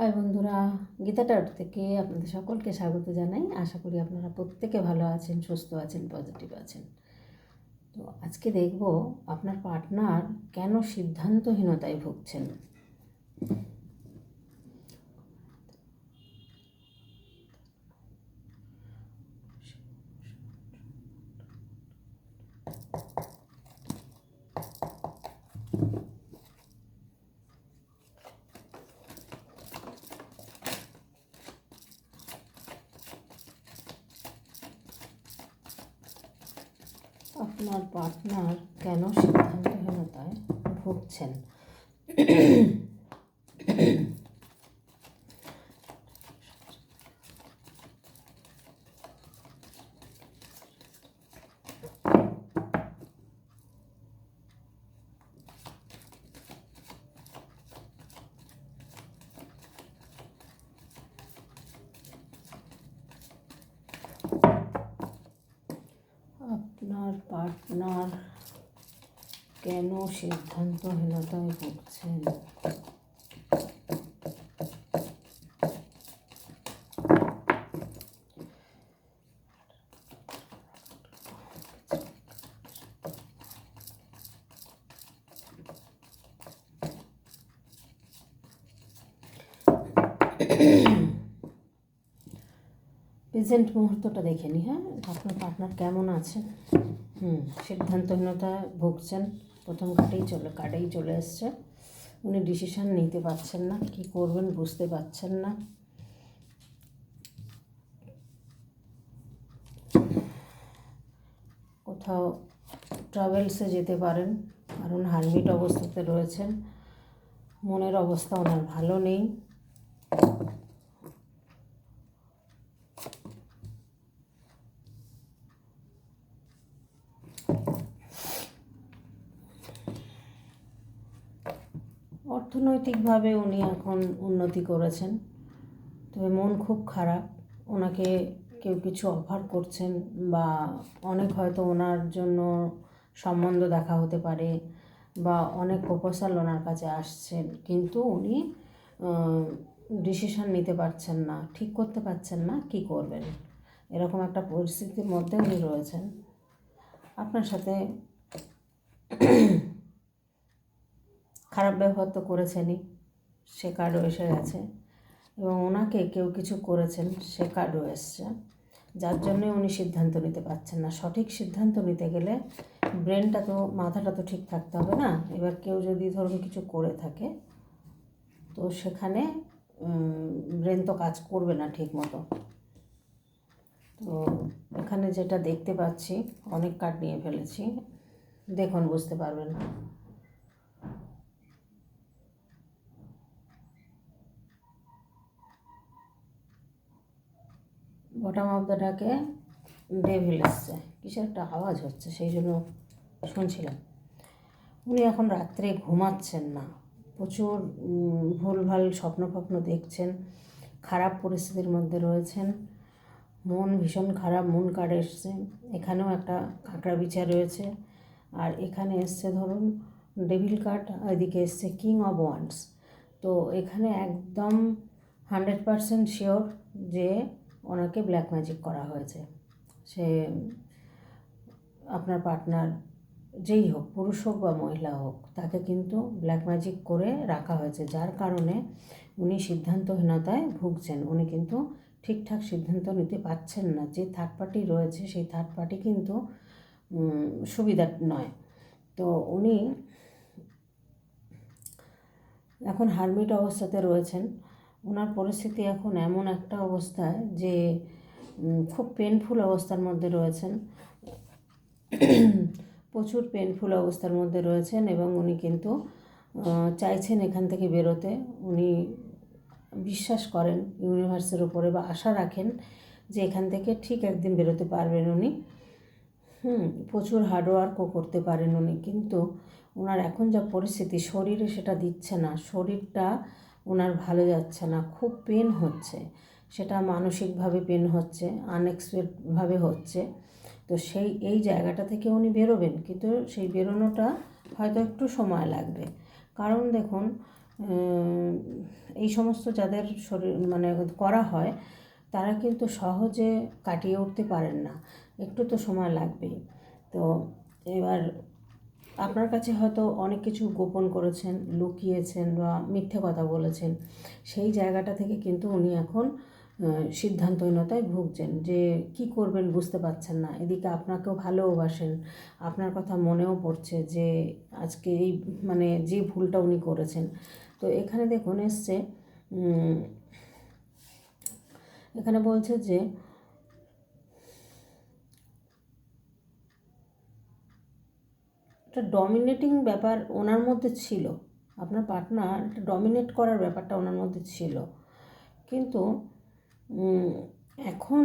High বন্ধুরা, Gita tout থেকে আপনাদের সকলকে স্বাগত জানাই। আশা করি আপনারা প্রত্যেকে ভালো আছেন, সুস্থ আছেন পজিটিভ আছেন। তো আজকে দেখব আপনার পার্টনার কেন সিদ্ধান্তহীনতায় ভুগছেন। আপনার কেন সিদ্ধান্তহীনতায় ভুগছেন আপনার পার্টনার কেন সিদ্ধান্তহীনতায় ভুগছেন প্রেজেন্ট মুহূর্তটা দেখে নি হ্যাঁ? আপনার পার্টনার কেমন আছে? হুম সিদ্ধান্তহীনতায় ভুগছেন। প্রথম কার্ডেই চলে কার্ডেই চলে এসছে। উনি ডিসিশান নিতে পারছেন না, কি করবেন বুঝতে পারছেন না। কোথাও ট্রাভেলসে যেতে পারেন, কারণ হারমিট অবস্থাতে রয়েছেন। মনের অবস্থা ওনার ভালো নেই। অর্থনৈতিকভাবে উনি এখন উন্নতি করেছেন। তবে মন খুব খারাপ। ওনাকে কেউ কিছু অফার করছেন বা অনেক হয়তো ওনার জন্য সম্বন্ধ দেখা হতে পারে বা অনেক প্রপোজাল ওনার কাছে আসছেন। কিন্তু উনি ডিসিশন নিতে পারছেন না, ঠিক করতে পারছেন না, কি করবেন? এরকম একটা পরিস্থিতির মধ্যে উনি রয়েছেন। আপনার সাথে খারাপ ব্যবহার তো করেছেনই, সে কার্ডও এসে গেছে। এবং ওনাকে কেউ কিছু করেছেন, সে কার্ডও এসছে। যার জন্যে উনি সিদ্ধান্ত নিতে পারছেন না। সঠিক সিদ্ধান্ত নিতে গেলে ব্রেনটা তো, মাথাটা তো ঠিক থাকতে হবে না। এবার কেউ যদি ধরুন কিছু করে থাকে, তো সেখানে ব্রেন তো কাজ করবে না ঠিক মতো তো এখানে যেটা দেখতে পাচ্ছি, অনেক কার্ড নিয়ে ফেলেছি। দেখুন, বুঝতে পারবেন। বটম অফ দ্য ডাকে ডেভিল এসছে কিসের একটা আওয়াজ হচ্ছে, সেই জন্য শুনছিলাম। উনি এখন রাত্রে ঘুমাচ্ছেন না। প্রচুর ভুলভাল স্বপ্ন ফপ্ন দেখছেন, খারাপ পরিস্থিতির মধ্যে রয়েছেন। মন ভীষণ খারাপ, মন কার্ড এসছে। এখানেও একটা কাঁকড়া বিচার রয়েছে। আর এখানে এসছে, ধরুন ডেভিল কার্ড এদিকে এসছে কিং অফ ওয়ান্স তো এখানে একদম হান্ড্রেড পারসেন্ট শিওর যে ওনাকে ব্ল্যাক ম্যাজিক করা হয়েছে। সে, আপনার পার্টনার যেই হোক, পুরুষ হোক বা মহিলা হোক, তাকে কিন্তু ব্ল্যাক ম্যাজিক করে রাখা হয়েছে। যার কারণে উনি সিদ্ধান্তহীনতায় ভুগছেন। উনি কিন্তু ঠিকঠাক সিদ্ধান্ত নিতে পারছেন না। যে থার্ড পার্টি রয়েছে, সেই থার্ড পার্টি কিন্তু সুবিধার নয়। তো উনি এখন হারমিট অবস্থাতে রয়েছেন। ওনার পরিস্থিতি এখন এমন একটা অবস্থায় যে খুব পেনফুল অবস্থার মধ্যে রয়েছেন। প্রচুর পেনফুল অবস্থার মধ্যে রয়েছেন এবং উনি কিন্তু চাইছেন এখান থেকে বেরোতে। উনি বিশ্বাস করেন ইউনিভার্সের উপরে বা আশা রাখেন যে এখান থেকে ঠিক একদিন বেরোতে পারবেন উনি। হুম, প্রচুর হার্ডওয়ার্কও করতে পারেন উনি। কিন্তু ওনার এখন যা পরিস্থিতি, শরীরে সেটা দিচ্ছে না। শরীরটা ওনার ভালো যাচ্ছে না, খুব পেন হচ্ছে। সেটা মানসিকভাবে পেন হচ্ছে আনএক্সপেক্টভাবে হচ্ছে। তো সেই, এই জায়গাটা থেকে উনি বেরোবেন, কিন্তু সেই বেরোনোটা হয়তো একটু সময় লাগবে। কারণ দেখুন এই সমস্ত যাদের শরীর মানে করা হয়, তারা কিন্তু সহজে কাটিয়ে উঠতে পারেন না। একটু তো সময় লাগবেই। তো এবার আপনার কাছে হয়তো অনেক কিছু গোপন করেছেন, লুকিয়েছেন বা মিথ্যে কথা বলেছেন। সেই জায়গাটা থেকে কিন্তু উনি এখন সিদ্ধান্তহীনতায় ভুগছেন যে কি করবেন বুঝতে পারছেন না। এদিকে আপনাকেও ভালোবাসেন আপনার কথা মনেও পড়ছে যে আজকে এই মানে যে ভুলটা উনি করেছেন। তো এখানে দেখুন, এসছে এখানে বলছে যে একটা ডমিনেটিং ব্যাপার ওনার মধ্যে ছিল। আপনার পার্টনার একটা ডমিনেট করার ব্যাপারটা ওনার মধ্যে ছিল। কিন্তু এখন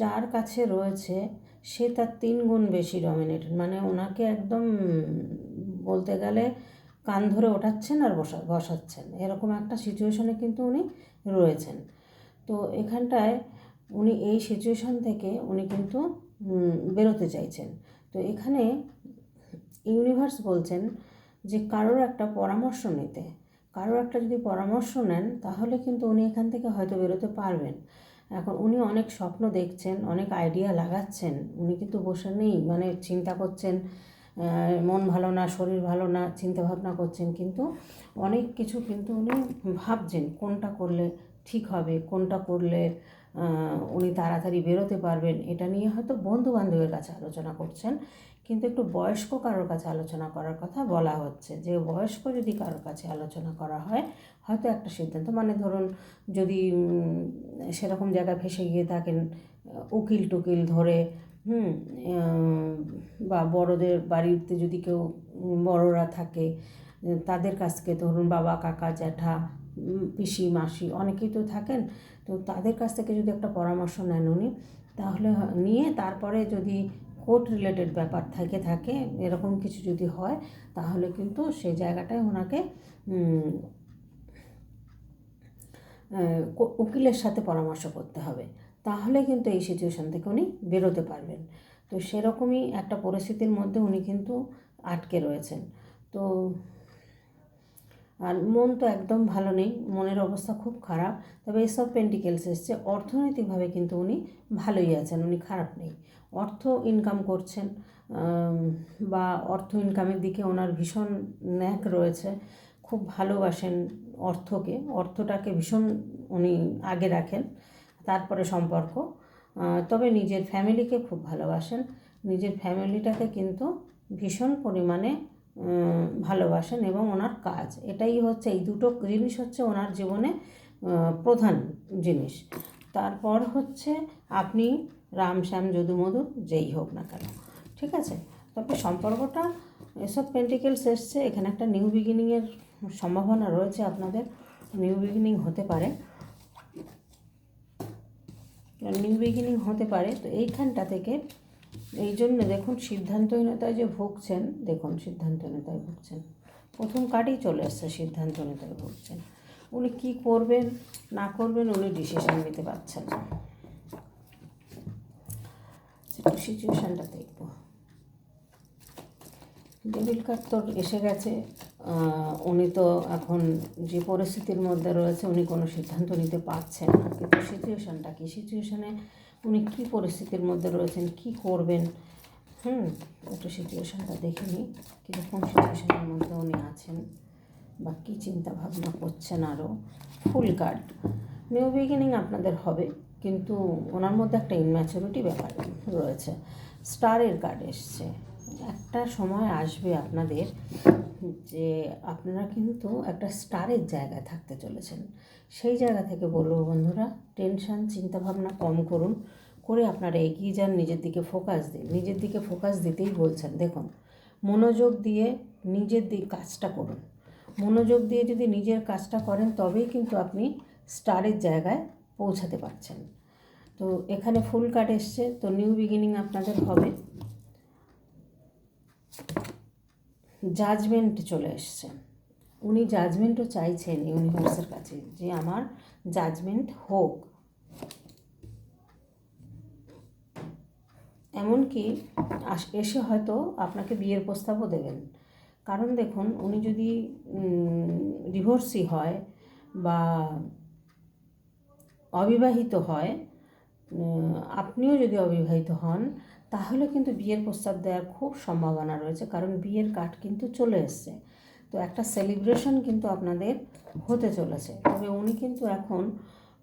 যার কাছে রয়েছে, সে তার তিন গুণ বেশি ডমিনেটেড মানে ওনাকে একদম বলতে গেলে কান ধরে ওঠাচ্ছেন আর বসা, বসাচ্ছেন। এরকম একটা সিচুয়েশনে কিন্তু উনি রয়েছেন। তো এখানটায় উনি এই সিচুয়েশন থেকে উনি কিন্তু বেরোতে চাইছেন। তো এখানে ইউনিভার্স বলছেন যে কারোর একটা পরামর্শ নিতে। কারোর একটা যদি পরামর্শ নেন, তাহলে কিন্তু উনি এখান থেকে হয়তো বেরোতে পারবেন। এখন উনি অনেক স্বপ্ন দেখছেন, অনেক আইডিয়া লাগাচ্ছেন। উনি কিন্তু বসে নেই মানে চিন্তা করছেন মন ভালো না, শরীর ভালো না চিন্তা ভাবনা করছেন। কিন্তু অনেক কিছু কিন্তু উনি ভাবছেন, কোনটা করলে ঠিক হবে, কোনটা করলে উনি তাড়াতাড়ি বেরোতে পারবেন। এটা নিয়ে হয়তো বন্ধু বান্ধবের কাছে আলোচনা করছেন। কিন্তু একটু বয়স্ক কারোর কাছে আলোচনা করার কথা বলা হচ্ছে। যে বয়স্ক যদি কারোর কাছে আলোচনা করা হয়, হয়তো একটা সিদ্ধান্ত মানে ধরুন যদি সেরকম জায়গায় ফেসে গিয়ে থাকেন, উকিল টুকিল ধরে, হুম বা বড়দের বাড়িতে যদি কেউ, বড়রা থাকে, তাদের কাছ থেকে ধরুন বাবা, কাকা, জ্যাঠা পিসি, মাসি অনেকেই তো থাকেন, তো তাদের কাছ থেকে যদি একটা পরামর্শ নেন উনি, তাহলে নিয়ে তারপরে যদি কোর্ট রিলেটেড ব্যাপার থেকে, থাকে, এরকম কিছু যদি হয়, তাহলে কিন্তু সেই জায়গাটায় ওনাকে উকিলের সাথে পরামর্শ করতে হবে। তাহলে কিন্তু এই সিচুয়েশান থেকে উনি বেরোতে পারবেন। তো সেরকমই একটা পরিস্থিতির মধ্যে উনি কিন্তু আটকে রয়েছেন। তো আর মন তো একদম ভালো নেই, মনের অবস্থা খুব খারাপ, তবে এসব পেন্টিকেলস এসছে, অর্থনৈতিকভাবে কিন্তু উনি ভালোই আছেন, উনি খারাপ নেই। অর্থ ইনকাম করছেন বা অর্থ ইনকামের দিকে ওনার ভীষণ ন্যাক রয়েছে, খুব ভালোবাসেন অর্থকে, অর্থটাকে ভীষণ উনি আগে রাখেন, তারপরে সম্পর্ক তবে নিজের ফ্যামিলিকে খুব ভালোবাসেন, নিজের ফ্যামিলিটাকে কিন্তু ভীষণ পরিমাণে ভালোবাসেন এবং ওনার কাজ। এটাই হচ্ছে, এই দুটো জিনিস হচ্ছে ওনার জীবনে প্রধান জিনিস। তারপর হচ্ছে আপনি রাম শ্যাম যদু মধু, যেই হোক না কেন, ঠিক আছে? তবে সম্পর্কটা, এসব পেন্টিকেলস এসছে, এখানে একটা নিউ বিগিনিংয়ের সম্ভাবনা রয়েছে আপনাদের। নিউ বিগিনিং হতে পারে। নিউ বিগিনিং হতে পারে। তো এইখানটা থেকে এই জন্য দেখুন সিদ্ধান্তহীনতায় যে ভুগছেন, দেখুন সিদ্ধান্তহীনতায় ভুগছেন। প্রথম কার্ডেই চলে আসছে সিদ্ধান্তহীনতায় ভুগছেন। উনি কি করবেন, না করবেন উনি ডিসিশন নিতে পারছেন না। সিচুয়েশানটা দেখব। ডেবিল কার্ড তো এসে গেছে। উনি তো এখন যে পরিস্থিতির মধ্যে রয়েছে, উনি কোনো সিদ্ধান্ত নিতে পারছেন না। কিন্তু সিচুয়েশানটা কি? সিচুয়েশানে উনি কী পরিস্থিতির মধ্যে রয়েছেন? কি করবেন? হুম, একটু সিচুয়েশানটা দেখে নিই। কীরকম সিচুয়েশানের মধ্যে উনি আছেন বা কী চিন্তাভাবনা করছেন আরও ফুল কার্ড নিউ বিগিনিং আপনাদের হবে, কিন্তু ওনার মধ্যে একটা ইনম্যাচুরিটি ব্যাপার রয়েছে। স্টারের কার্ড এসছে। একটা সময় আসবে আপনাদের যে আপনারা কিন্তু একটা স্টারের জায়গায় থাকতে চলেছেন। সেই জায়গা থেকে বলব বন্ধুরা, টেনশন, চিন্তাভাবনা কম করুন। করে আপনারা এগিয়ে যান, নিজের দিকে ফোকাস দিন। নিজের দিকে ফোকাস দিতেই বলছেন। দেখুন, মনোযোগ দিয়ে নিজের দিক কাজটা করুন। মনোযোগ দিয়ে যদি নিজের কাজটা করেন, তবেই কিন্তু আপনি স্টারের জায়গায় পৌঁছাতে পারছেন। তো এখানে ফুল কার্ড এসছে। তো নিউ বিগিনিং আপনাদের হবে। জাজমেন্ট চলে এসছে উনি জাজমেন্টও চাইছেন ইউনিভার্সের কাছে যে আমার জাজমেন্ট হোক। এমনকি এসে হয়তো আপনাকে বিয়ের প্রস্তাবও দেবেন। কারণ দেখুন, উনি যদি ডিভোর্সি হয় বা অবিবাহিত হয় আপনিও যদি অবিবাহিত হন তাহলে কিন্তু বিয়ের প্রস্তাব দেওয়ার খুব সম্ভাবনা রয়েছে, কারণ বিয়ের কাঠ কিন্তু চলে এসছে। তো একটা সেলিব্রেশন কিন্তু আপনাদের হতে চলেছে। তবে উনি কিন্তু এখন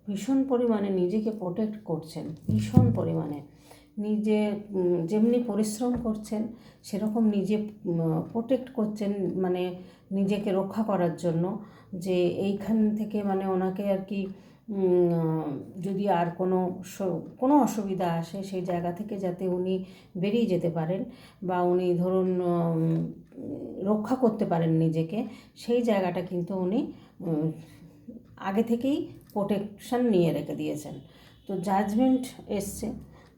ভীষণ পরিমাণে নিজেকে প্রোটেক্ট করছেন, ভীষণ পরিমাণে। নিজে যেমনি পরিশ্রম করছেন, সেরকম নিজে প্রোটেক্ট করছেন মানে নিজেকে রক্ষা করার জন্য যে এইখান থেকে মানে ওনাকে আর কি যদি আর কোনো কোনো অসুবিধা আসে সেই জায়গা থেকে যাতে উনি বেরিয়ে যেতে পারেন বা উনি ধরুন রক্ষা করতে পারেন নিজেকে, সেই জায়গাটা কিন্তু উনি আগে থেকেই প্রোটেকশন নিয়ে রেখে দিয়েছেন। তো জাজমেন্ট এসছে।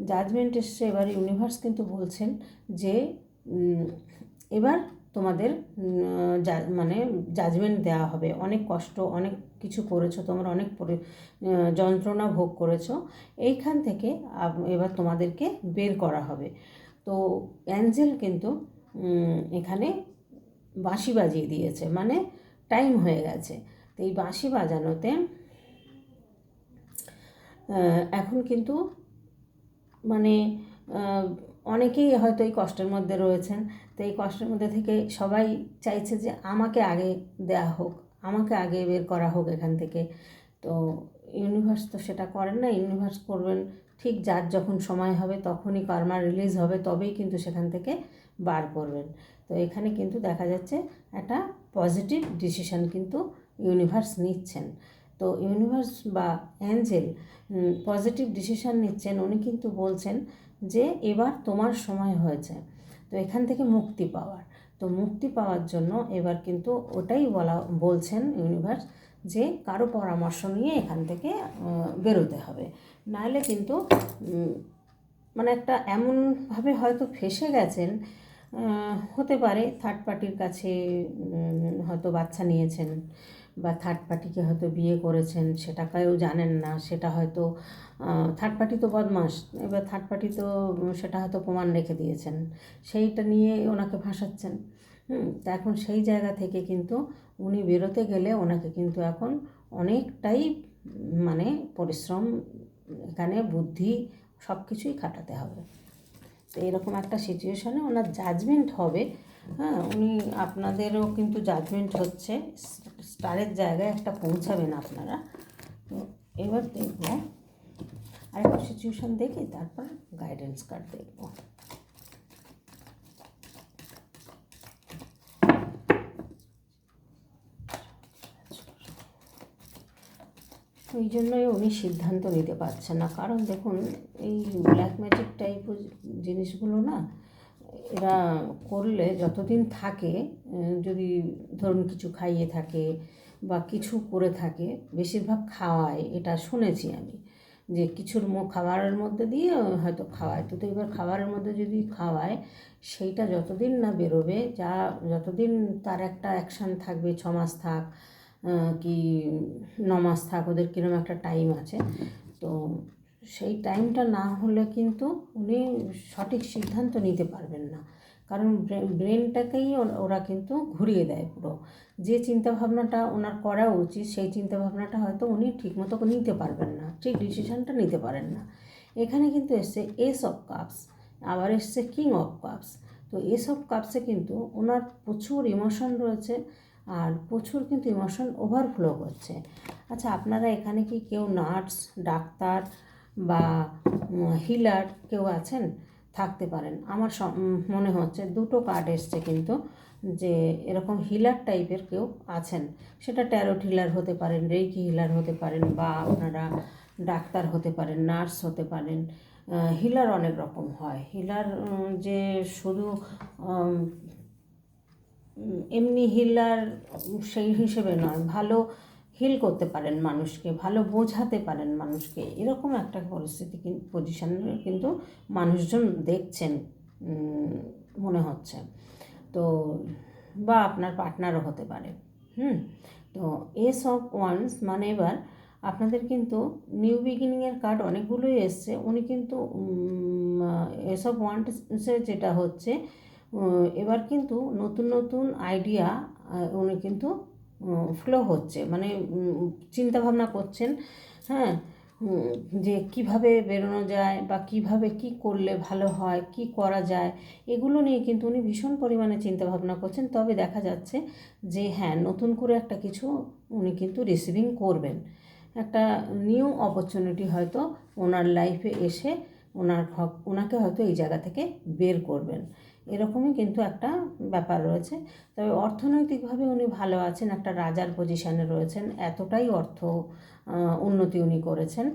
জাজমেন্ট এসছে, এবার ইউনিভার্স কিন্তু বলছেন যে এবার তোমাদের মানে জাজমেন্ট দেওয়া হবে। অনেক কষ্ট, অনেক কিছু করেছ, তোমরা অনেক যন্ত্রণা ভোগ করেছ। এইখান থেকে এবার তোমাদেরকে বের করা হবে। তো অ্যাঞ্জেল কিন্তু এখানে বাঁশি বাজিয়ে দিয়েছে মানে টাইম হয়ে গেছে। তো এই বাঁশি বাজানোতে এখন কিন্তু মানে অনেকেই হয়তো এই কষ্টের মধ্যে রয়েছেন। তো এই কষ্টের মধ্যে থেকে সবাই চাইছে যে আমাকে আগে দেয়া হোক, আমাকে আগে বের করা হোক এখান থেকে। তো ইউনিভার্স তো সেটা করেন না ইউনিভার্স করবেন ঠিক যার যখন সময় হবে তখনই কর্মা রিলিজ হবে, তবেই কিন্তু সেখান থেকে বার করবেন। তো এখানে কিন্তু দেখা যাচ্ছে একটা পজিটিভ ডিসিশন কিন্তু ইউনিভার্স নিচ্ছেন। তো ইউনিভার্স বা অ্যাঞ্জেল পজিটিভ ডিসিশান নিচ্ছেন, উনি কিন্তু বলছেন যে এবার তোমার সময় হয়েছে। তো এখান থেকে মুক্তি পাওয়ার। তো মুক্তি পাওয়ার জন্য এবার কিন্তু ওটাই বলা, বলছেন ইউনিভার্স যে কারও পরামর্শ নিয়ে এখান থেকে বেরোতে হবে। নাহলে কিন্তু মানে একটা এমনভাবে হয়তো ফেসে গেছেন হতে পারে থার্ড পার্টির কাছে হয়তো বাচ্চা নিয়েছেন। বা থার্ড পার্টিকে হয়তো বিয়ে করেছেন সেটা কেউ জানেন না, সেটা হয়তো থার্ড পার্টি তো বদমাস, এবার থার্ড পার্টি তো সেটা হয়তো প্রমাণ রেখে দিয়েছেন। সেইটা নিয়ে ওনাকে ফাঁসাচ্ছেন। হুম, তা এখন সেই জায়গা থেকে কিন্তু উনি বেরোতে গেলে ওনাকে কিন্তু এখন অনেকটাই মানে পরিশ্রম, এখানে বুদ্ধি সব কিছুই খাটাতে হবে। তো এরকম একটা সিচুয়েশনে ওনার জাজমেন্ট হবে। হ্যাঁ উনি আপনাদেরও কিন্তু জাজমেন্ট হচ্ছে। স্টারের জায়গায় একটা পৌঁছাবেন আপনারা। তো এবার দেখব। আরেকটা সিচুয়েশন দেখি, তারপর গাইডেন্স কার্ড দেখব। ওই জন্যই উনি সিদ্ধান্ত নিতে পারছেন না। কারণ দেখুন, এই ব্ল্যাক ম্যাজিক টাইপ জিনিসগুলো না, এরা করলে যতদিন থাকে যদি ধরুন কিছু খাইয়ে থাকে বা কিছু করে থাকে, বেশিরভাগ খাওয়ায়, এটা শুনেছি আমি, যে কিছুর খাবারের মধ্যে দিয়ে হয়তো খাওয়ায়। তো তো এবার খাবারের মধ্যে যদি খাওয়ায়, সেইটা যতদিন না বেরোবে, যা যতদিন তার একটা অ্যাকশান থাকবে, ছ মাস থাক কি ন মাস থাক, ওদের কীরকম একটা টাইম আছে, তো সেই টাইমটা না হলে কিন্তু উনি সঠিক সিদ্ধান্ত নিতে পারবেন না। কারণ ব্রেনটাকেই ওরা কিন্তু ঘুরিয়ে দেয় পুরো। যে চিন্তাভাবনাটা ওনার করা উচিত, সেই চিন্তাভাবনাটা হয়তো উনি ঠিকমতো নিতে পারবেন না, ঠিক ডিসিশনটা নিতে পারেন না। এখানে কিন্তু এসছে এস অফ কাপস, আবার এসছে কিং অফ কাপস। তো এস অফ কাপসে কিন্তু ওনার প্রচুর ইমোশন রয়েছে আর প্রচুর কিন্তু ইমোশন ওভারফ্লো করছে। আচ্ছা আপনারা এখানে কি কেউ নার্স, ডাক্তার বা হিলার কেউ আছেন? থাকতে পারেন। আমার মনে হচ্ছে দুটো কার্ড এসছে কিন্তু যে এরকম হিলার টাইপের কেউ আছেন। সেটা ট্যারোট হিলার হতে পারেন রেইকি হিলার হতে পারেন বা আপনারা ডাক্তার হতে পারেন নার্স হতে পারেন হিলার অনেক রকম হয়। হিলার যে শুধু এমনি হিলার সেই হিসেবে নয়, ভালো হিল করতে পারেন মানুষকে, ভালো বোঝাতে পারেন মানুষকে। এরকম একটা পরিস্থিতি পজিশনে কিন্তু মানুষজন দেখছেন মনে হচ্ছে। তো, বা আপনার পার্টনারও হতে পারে, হুম? তো এস অফ ওয়ান্স মানে এবার আপনাদের কিন্তু নিউ বিগিনিংয়ের কার্ড অনেকগুলোই এসছে। উনি কিন্তু এস অফ ওয়ান্সে যেটা হচ্ছে এবার কিন্তু নতুন নতুন আইডিয়া উনি কিন্তু ফ্লো হচ্ছে। মানে চিন্তা ভাবনা করছেন হ্যাঁ? যে কীভাবে বেরোনো যায় বা কীভাবে কি করলে ভালো হয়, কি করা যায়, এগুলো নিয়ে কিন্তু উনি ভীষণ পরিমাণে চিন্তা ভাবনা করছেন। তবে দেখা যাচ্ছে যে হ্যাঁ নতুন করে একটা কিছু উনি কিন্তু রিসিভিং করবেন। একটা নিউ অপরচুনিটি হয়তো ওনার লাইফে এসে ওনার ওনাকে হয়তো এই জায়গা থেকে বের করবেন। এরকমই কিন্তু একটা ব্যাপার রয়েছে। তবে অর্থনৈতিকভাবে উনি ভালো আছেন, একটা রাজার পজিশানে রয়েছেন। এতটাই অর্থ উন্নতি উনি করেছেন।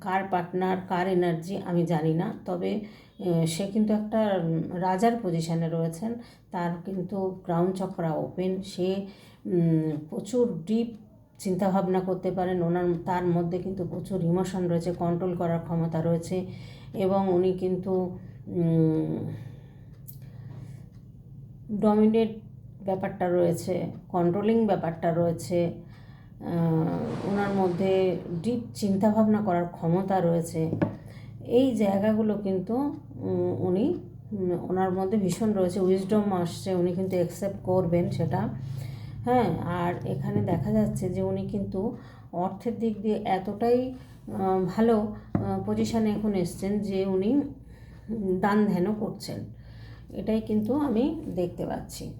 কার পার্টনার কার এনার্জি আমি জানি না। তবে সে কিন্তু একটা রাজার পজিশানে রয়েছেন। তার কিন্তু ক্রাউন চক্রা ওপেন সে প্রচুর ডিপ চিন্তাভাবনা করতে পারেন। ওনার, তার মধ্যে কিন্তু প্রচুর ইমোশন রয়েছে কন্ট্রোল করার ক্ষমতা রয়েছে। এবং উনি কিন্তু ডমিনেট ব্যাপারটা রয়েছে কন্ট্রোলিং ব্যাপারটা রয়েছে ওনার মধ্যে ডিপ চিন্তাভাবনা করার ক্ষমতা রয়েছে, এই জায়গাগুলো কিন্তু উনি ওনার মধ্যে ভীষণ রয়েছে উইজডম আসছে, উনি কিন্তু অ্যাকসেপ্ট করবেন সেটা হ্যাঁ আর এখানে দেখা যাচ্ছে যে উনি কিন্তু অর্থের দিক দিয়ে এতটাই ভালো পজিশানে এখন এসছেন যে উনি দান ধ্যানও করছেন। এটাই কিন্তু আমি দেখতে পাচ্ছি।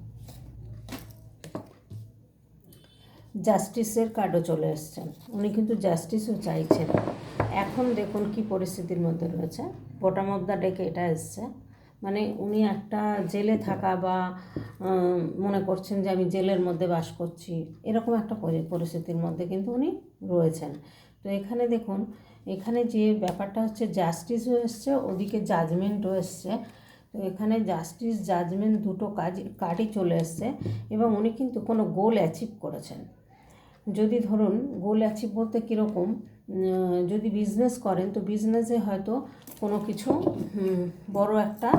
জাস্টিসের কার্ডও চলে এসছেন উনি কিন্তু জাস্টিসও চাইছেন। এখন দেখুন কি পরিস্থিতির মধ্যে রয়েছে। বটম অফ ডেকে এটা এসছে। মানে উনি একটা জেলে থাকা বা মনে করছেন যে আমি জেলের মধ্যে বাস করছি, এরকম একটা পরি- পরিস্থিতির মধ্যে কিন্তু উনি রয়েছেন। তো এখানে দেখুন, এখানে যে ব্যাপারটা হচ্ছে, জাস্টিসও এসছে, ওদিকে জাজমেন্টও এসছে। তো এখানে জাস্টিস জাজমেন্ট দুটো কাজ কার্ডই চলে এসছে এবং উনি কিন্তু কোনো গোল অ্যাচিভ করেছেন। যদি ধরুন গোল অ্যাচিভ বলতে কীরকম যদি বিজনেস করেন, তো বিজনেসে হয়তো কোনো কিছু বড় একটা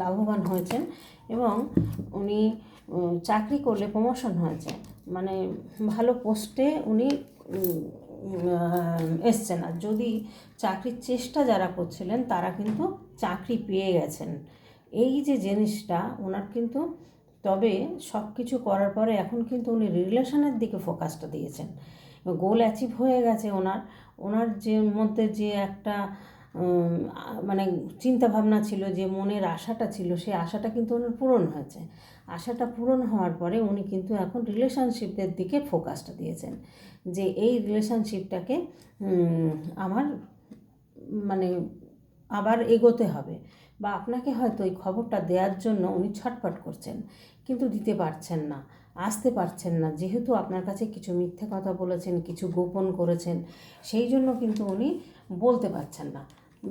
লাভবান হয়েছেন এবং উনি চাকরি করলে প্রমোশন হয়েছে। মানে ভালো পোস্টে উনি এসছেন। আর যদি চাকরির চেষ্টা যারা করছিলেন, তারা কিন্তু চাকরি পেয়ে গেছেন। এই যে জিনিসটা, ওনার কিন্তু তবে সব কিছু করার পরে এখন কিন্তু উনি রিলেশনের দিকে ফোকাসটা দিয়েছেন। গোল অ্যাচিভ হয়ে গেছে ওনার। ওনার যে মধ্যে যে একটা মানে চিন্তা ভাবনা ছিল যে মনের আশাটা ছিল, সেই আশাটা কিন্তু ওনার পূরণ হয়েছে। আশাটা পূরণ হওয়ার পরে উনি কিন্তু এখন রিলেশনশিপের দিকে ফোকাসটা দিয়েছেন। যে এই রিলেশনশিপটাকে আমার মানে আবার এগোতে হবে। বা আপনাকে হয়তো এই খবরটা দেওয়ার জন্য উনি ছটফট করছেন, কিন্তু দিতে পারছেন না, আসতে পারছেন না। যেহেতু আপনার কাছে কিছু মিথ্যে কথা বলেছেন, কিছু গোপন করেছেন, সেই জন্য কিন্তু উনি বলতে পারছেন না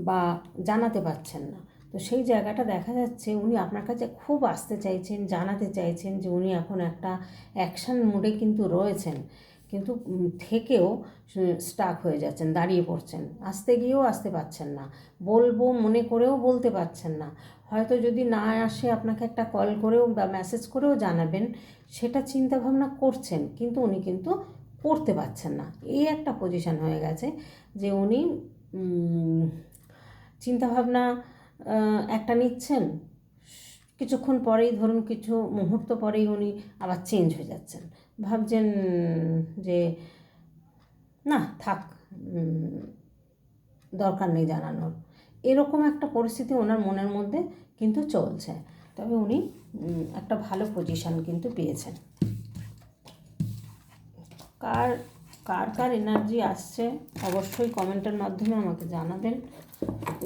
বা জানাতে পারছেন না। তো সেই জায়গাটা দেখা যাচ্ছে উনি আপনার কাছে খুব আসতে চাইছেন, জানাতে চাইছেন যে উনি এখন একটা অ্যাকশান মুডে কিন্তু রয়েছেন। কিন্তু থেকেও স্টাক হয়ে যাচ্ছেন, দাঁড়িয়ে পড়ছেন। আসতে গিয়েও আসতে পারছেন না। বলব, মনে করেও বলতে পারছেন না। হয়তো যদি না আসে, আপনাকে একটা কল করেও বা মেসেজ করেও জানাবেন, সেটা চিন্তা ভাবনা করছেন, কিন্তু উনি কিন্তু করতে পারছেন না। এই একটা পজিশন হয়ে গেছে যে উনি চিন্তাভাবনা একটা নিচ্ছেন। কিছুক্ষণ পরেই, ধরুন কিছু মুহূর্ত পরেই উনি আবার চেঞ্জ হয়ে যাচ্ছেন। ভাবছেন যে, না, থাক দরকার নেই জানানোর। এরকম একটা পরিস্থিতি ওনার মনের মধ্যে কিন্তু চলছে। তবে উনি একটা ভালো পজিশন কিন্তু পেয়েছেন। কার কার কার এনার্জি আসছে অবশ্যই কমেন্টের মাধ্যমে আমাকে জানাবেন।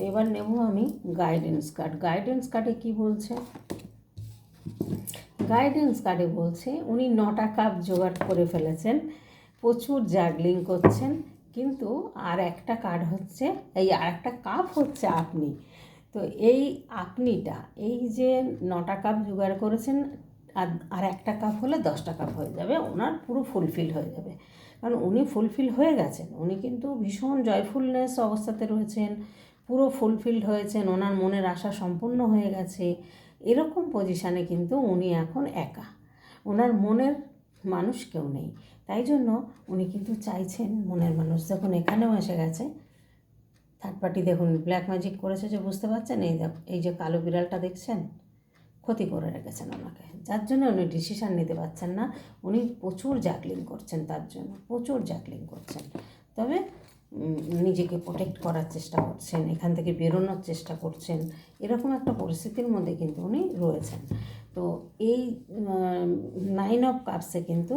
এবার নেব আমি গাইডেন্স কার্ড গাইডেন্স কার্ডে কি বলছে? গাইডেন্স কার্ডে বলছে, উনি নটা কাপ জোগাড় করে ফেলেছেন, প্রচুর জাগলিং করছেন, কিন্তু আর একটা কার্ড হচ্ছে, এই আর একটা কাপ হচ্ছে আপনি। তো এই আপনিটা, এই যে নটা কাপ জোগাড় করেছেন, আর আর একটা কাপ হলে দশটা কাপ হয়ে যাবে, ওনার পুরো ফুলফিল হয়ে যাবে। কারণ উনি ফুলফিল হয়ে গেছেন, উনি কিন্তু ভীষণ জয়ফুলনেস অবস্থাতে রয়েছেন, পুরো ফুলফিলড হয়েছেন, ওনার মনের আশা সম্পূর্ণ হয়ে গেছে। এরকম পজিশানে কিন্তু উনি এখন একা। ওনার মনের মানুষ কেউ নেই। তাই জন্য উনি কিন্তু চাইছেন মনের মানুষ। যখন এখানেও এসে গেছে থার্ড পার্টি দেখুন ব্ল্যাক ম্যাজিক করেছে যে বুঝতে পারছেন? এই দেখ, এই যে কালো বিড়ালটা দেখছেন? ক্ষতি করে রেখেছেন ওনাকে। যার জন্য উনি ডিসিশান নিতে পারছেন না। উনি প্রচুর জাগলিং করছেন তার জন্য। প্রচুর জাগলিং করছেন। তবে নিজেকে প্রোটেক্ট করার চেষ্টা করছেন, এখান থেকে বেরোনোর চেষ্টা করছেন, এরকম একটা পরিস্থিতির মধ্যে কিন্তু উনি রয়েছেন। তো এই নাইন অফ কাপসে কিন্তু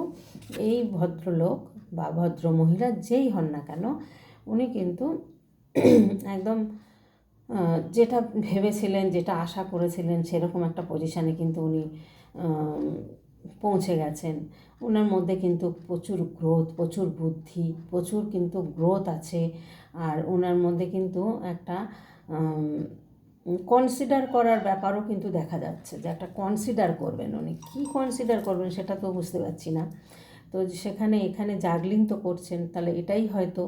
এই ভদ্রলোক বা ভদ্র মহিলা যেই হন না কেন, উনি কিন্তু একদম যেটা ভেবেছিলেন, যেটা আশা করেছিলেন, সেরকম একটা পজিশানে কিন্তু উনি পৌঁছে গেছেন। ওনার মধ্যে কিন্তু প্রচুর গ্রোথ প্রচুর বুদ্ধি, প্রচুর কিন্তু গ্রোথ আছে। আর ওনার মধ্যে কিন্তু একটা কনসিডার করার ব্যাপারও কিন্তু দেখা যাচ্ছে যে একটা কনসিডার করবেন উনি। কী কনসিডার করবেন সেটা তো বুঝতে পারছি না। তো সেখানে, এখানে জাগলিং তো করছেন, তাহলে এটাই হয়তো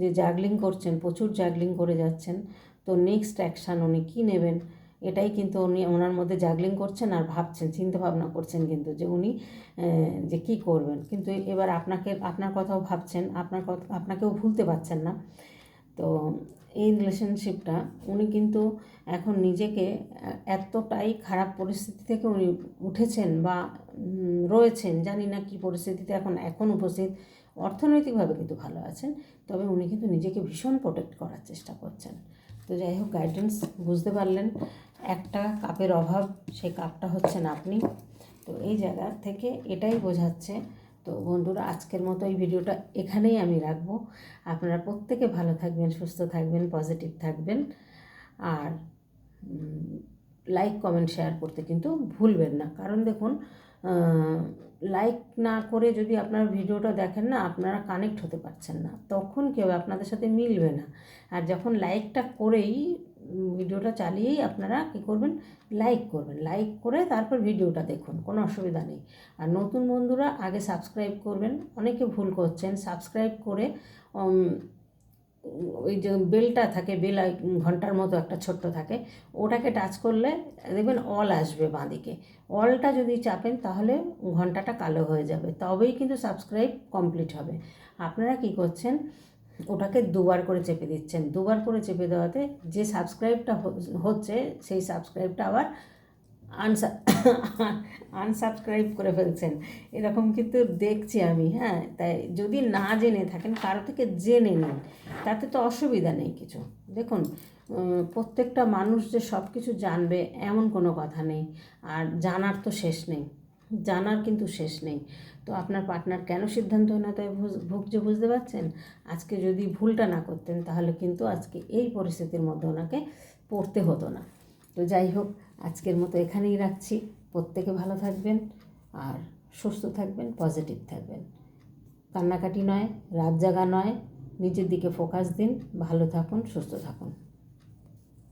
যে জাগলিং করছেন, প্রচুর জাগলিং করে যাচ্ছেন। তো নেক্সট অ্যাকশান উনি কী নেবেন? এটাই কিন্তু উনি ওনার মধ্যে জাগলিং করছেন আর ভাবছেন চিন্তা ভাবনা করছেন কিন্তু যে উনি যে কী করবেন। কিন্তু এবার আপনাকে, আপনার কথাও ভাবছেন, আপনার কথা আপনাকেও ভুলতে পারছেন না। তো এই রিলেশনশিপটা উনি কিন্তু এখন নিজেকে এতটাই খারাপ পরিস্থিতি থেকে উনি উঠেছেন বা রয়েছেন, জানি না কী পরিস্থিতিতে এখন এখন উপস্থিত, অর্থনৈতিকভাবে কিন্তু ভালো আছেন, তবে উনি কিন্তু নিজেকে ভীষণ প্রোটেক্ট করার চেষ্টা করছেন। তো যাই হোক গাইডেন্স বুঝতে পারলেন। একটা কাপের অভাব, সেই কাপটা হচ্ছেন আপনি। তো এই জায়গা থেকে এটাই বোঝাচ্ছে। তো বন্ধুরা, আজকের মতো এই ভিডিওটা এখানেই আমি রাখব। আপনারা প্রত্যেকে ভালো থাকবেন, সুস্থ থাকবেন পজিটিভ থাকবেন। আর লাইক কমেন্ট শেয়ার করতে কিন্তু ভুলবেন না। কারণ দেখুন লাইক না করে যদি আপনারা ভিডিওটা দেখেন না, আপনারা কানেক্ট হতে পারছেন না। তখন কেউ আপনাদের সাথে মিলবে না। আর যখন লাইকটা করেই ভিডিওটা চালিয়েই আপনারা কী করবেন? লাইক করবেন। লাইক করে তারপর ভিডিওটা দেখুন, কোনো অসুবিধা নেই। আর নতুন বন্ধুরা আগে সাবস্ক্রাইব করবেন। অনেকে ভুল করছেন। সাবস্ক্রাইব করে ওই যে বেলটা থাকে, বেল ঘণ্টার মতো একটা ছোট্ট থাকে, ওটাকে টাচ করলে দেখবেন অল আসবে বাঁদিকে। অলটা যদি চাপেন তাহলে ঘন্টাটা কালো হয়ে যাবে। তবেই কিন্তু সাবস্ক্রাইব কমপ্লিট হবে। আপনারা কি করছেন? ওটাকে দুবার করে চেপে দিচ্ছেন। দুবার করে চেপে দেওয়াতে যে সাবস্ক্রাইবটা হচ্ছে সেই সাবস্ক্রাইবটা আবার আনসা, আনসাবস্ক্রাইব করে ফেলছেন। এরকম কিন্তু দেখছি আমি হ্যাঁ? তাই যদি না জেনে থাকেন, কারও থেকে জেনে নিন, তাতে তো অসুবিধা নেই কিছু। দেখুন প্রত্যেকটা মানুষ যে সব কিছু জানবে এমন কোনো কথা নেই, আর জানার তো শেষ নেই। জানার কিন্তু শেষ নেই। তো আপনার পার্টনার কেন সিদ্ধান্তহীনতায় ভুজ- ভুগছে বুঝতে পারছেন? আজকে যদি ভুলটা না করতেন, তাহলে কিন্তু আজকে এই পরিস্থিতির মধ্যে ওনাকে পড়তে হতো না। তো যাই হোক, আজকের মতো এখানেই রাখছি। প্রত্যেকে ভালো থাকবেন আর সুস্থ থাকবেন পজিটিভ থাকবেন। কান্নাকাটি নয়, রাত জাগা নয়। নিজের দিকে ফোকাস দিন। ভালো থাকুন, সুস্থ থাকুন।